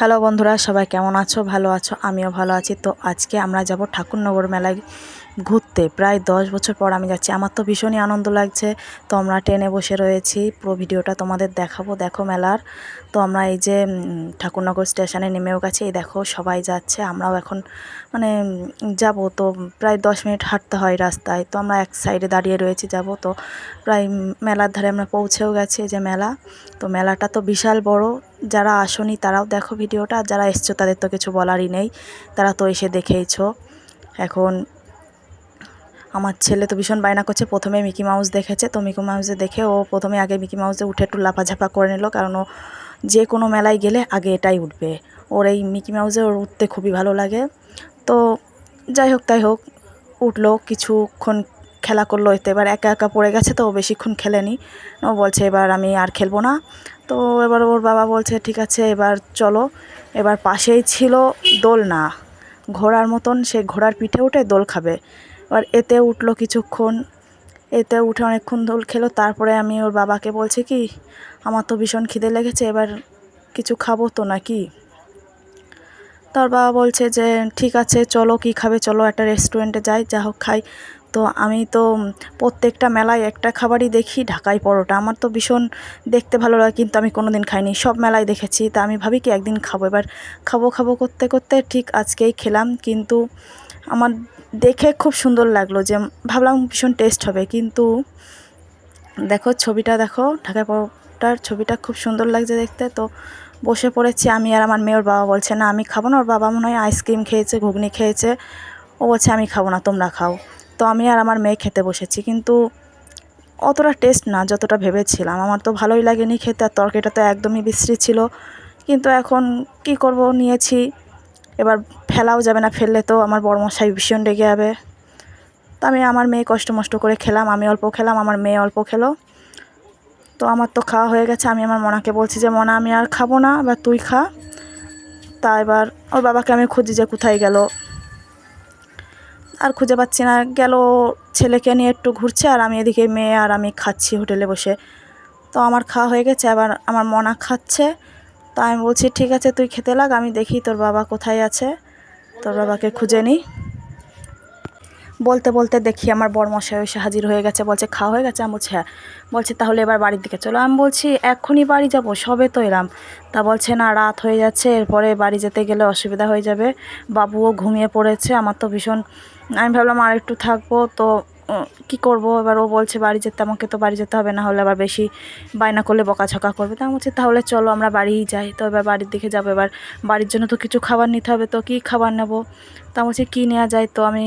Hello বন্ধুরা, সবাই কেমন আছো? ভালো আছো? আমিও ভালো আছি। তো আজকে আমরা যাব ঠাকুরনগর মেলায়। ঘুরতে। প্রায় দশ বছর পর আমি যাচ্ছি। আমার তো ভীষণই আনন্দ লাগছে। তো আমরা ট্রেনে বসে রয়েছি। পুরো ভিডিওটা তোমাদের দেখাবো। দেখো মেলার। তো আমরা এই যে ঠাকুরনগর স্টেশনে নেমেও গেছি। এই দেখো, সবাই যাচ্ছে। আমরাও এখন মানে যাব। তো প্রায় দশ মিনিট হাঁটতে হয় রাস্তায়। তো আমরা এক সাইডে দাঁড়িয়ে রয়েছি, যাব। তো প্রায় মেলার ধারে আমরা পৌঁছেও গেছি যে মেলা। তো মেলাটা তো বিশাল বড়। যারা আসনি তারাও দেখো ভিডিওটা। যারা এসছো তাদের তো কিছু বলারই নেই। তারা তো এসে দেখেইছো। এখন আমার ছেলে তো ভীষণ বায়না করছে। প্রথমে মিকি মাউস দেখেছে, তো মিকি মাউসে দেখে ও প্রথমে আগে মিকি মাউসে উঠে একটু লাফাঝাপা করে নিল, কারণ ও যে কোনো মেলায় গেলে আগে এটাই উঠবে। ওর এই মিকি মাউসে ওর উঠতে খুবই ভালো লাগে। তো যাই হোক, তাই হোক, উঠল, কিছুক্ষণ খেলা করল, এতে এবার একা একা পড়ে গেছে তো ও বেশিক্ষণ খেলেনি। ও বলছে, এবার আমি আর খেলব না। তো এবার ওর বাবা বলছে, ঠিক আছে, এবার চলো। এবার পাশেই ছিল দোলনা। ঘোড়ার মতন সে ঘোড়ার পিঠে উঠে দোল খাবে। এবার এতে উঠল কিছুক্ষণ। এতে উঠে অনেকক্ষণ দোল খেলো। তারপরে আমি ওর বাবাকে বলছি কি, আমার তো ভীষণ খিদে লেগেছে, এবার কিছু খাব তো নাকি? তার বাবা বলছে যে, ঠিক আছে, চলো কি খাবে, চলো একটা রেস্টুরেন্টে যাই, যা হোক খাই। তো আমি তো প্রত্যেকটা মেলায় একটা খাবারই দেখি, ঢাকাই পরোটা। আমার তো ভীষণ দেখতে ভালো লাগে, কিন্তু আমি কোনো দিন খাইনি, সব মেলায় দেখেছি। তা আমি ভাবি কি একদিন খাব। এবার খাব খাব করতে করতে ঠিক আজকেই খেলাম, কিন্তু আমার দেখে খুব সুন্দর লাগল যে ভাবলাম ভীষণ টেস্ট হবে। কিন্তু দেখো ছবিটা দেখো ঢাকাই পরোটার ছবিটা খুব সুন্দর লাগছে দেখতে। তো বসে পড়েছি আমি আর আমার মেয়ের বাবা বলছে, না, আমি খাব না। ওর বাবা মনে হয় আইসক্রিম খেয়েছে, ঘুগনি খেয়েছে। ও বলছে, আমি খাব না, তোমরা খাও। তো আমি আর আমার মেয়ে খেতে বসেছি। কিন্তু অতটা টেস্ট না, যতটা ভেবেছিলাম। আমার তো ভালোই লাগেনি খেতে, আর তরকারিটা তো একদমই বিশ্রী ছিল। কিন্তু এখন কি করব, নিয়েছি। এবার ফেলাও যাবে না, ফেললে তো আমার বড় মশাই ভীষণ রেগে যাবে। তো আমি আমার মেয়ে কষ্ট মষ্ট করে খেলাম, আমি অল্প খেলাম, আমার মেয়ে অল্প খেলো। তো আমার তো খাওয়া হয়ে গেছে, আমি আমার মনাকে বলছি যে, মনা, আমি আর খাব না, এবার তুই খা। তা এবার ওর বাবাকে আমি খুঁজি যে, কোথায় গেল। আর খুঁজে পাচ্ছি না, গেল ছেলেকে নিয়ে একটু ঘুরছে, আর আমি এদিকে মেয়ে আর আমি খাচ্ছি হোটেলে বসে। তো আমার খাওয়া হয়ে গেছে, আবার আমার মনা খাচ্ছে। তা আমি বলছি, ঠিক আছে, তুই খেতে লাগ, আমি দেখি তোর বাবা কোথায় আছে। তোর বাবাকে খুঁজে নিই বলতে বলতে দেখি আমার বড়মশাই এসে হাজির হয়ে গেছে, বলছে, খাওয়া হয়ে গেছে? আমি হ্যাঁ। বলছে, তাহলে এবার বাড়ির দিকে চলো। আমি বলছি, এখনই বাড়ি যাব, সবে তো এলাম। তা বলছে, না, রাত হয়ে যাচ্ছে, এরপরে বাড়ি যেতে গেলে অসুবিধা হয়ে যাবে। বাবুও ঘুমিয়ে পড়েছে, আমার তো ভীষণ, আমি ভাবলাম আর একটু থাকব, তো কি করব? এবার ও বলছে, বাড়ি যেতে, আমাকে তো বাড়ি যেতে হবে না হলে আবার বেশি বায়না করলে বকাঝকা করবে। তা বলছি, তাহলে চলো, আমরা বাড়িই যাই। তো এবার বাড়ির দিকে যাব। এবার বাড়ির জন্য তো কিছু খাবার নিতে হবে, তো কী খাবার নেব? তা বলছি, কী নেওয়া যায়? তো আমি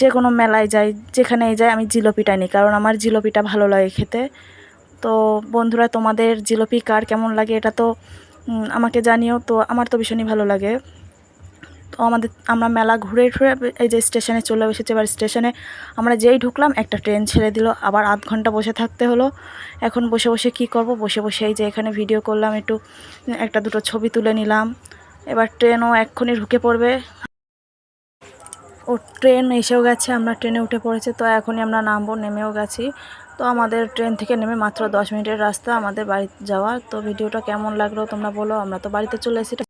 যে কোনো মেলায় যাই, যেখানেই যাই, আমি জিলোপিটা নিই, কারণ আমার জিলোপিটা ভালো লাগে খেতে। তো বন্ধুরা, তোমাদের জিলোপি কার, কেমন লাগে, এটা তো আমাকে জানিও। তো আমার তো ভীষণই ভালো লাগে। তো আমাদের, আমরা মেলা ঘুরে ঘুরে এই যে স্টেশনে চলে এসেছি। এবার স্টেশনে আমরা যেই ঢুকলাম, একটা ট্রেন ছেড়ে দিল। আবার আধ ঘণ্টা বসে থাকতে হলো। এখন বসে বসে কি করব? বসে বসে এই যে এখানে ভিডিও করলাম, একটু, একটা দুটো ছবি তুলে নিলাম। এবার ট্রেনও এক্ষুনি ঢুকে পড়বে। ও, ট্রেন এসেও গেছে, আমরা ট্রেনে উঠে পড়েছি। তো এখনই আমরা নামবো, নেমেও গেছি। তো আমাদের ট্রেন থেকে নেমে মাত্র দশ মিনিটের রাস্তা আমাদের বাড়ি যাওয়া তো ভিডিওটা কেমন লাগল তোমরা বলো, আমরা তো বাড়িতে চলে এসেছি।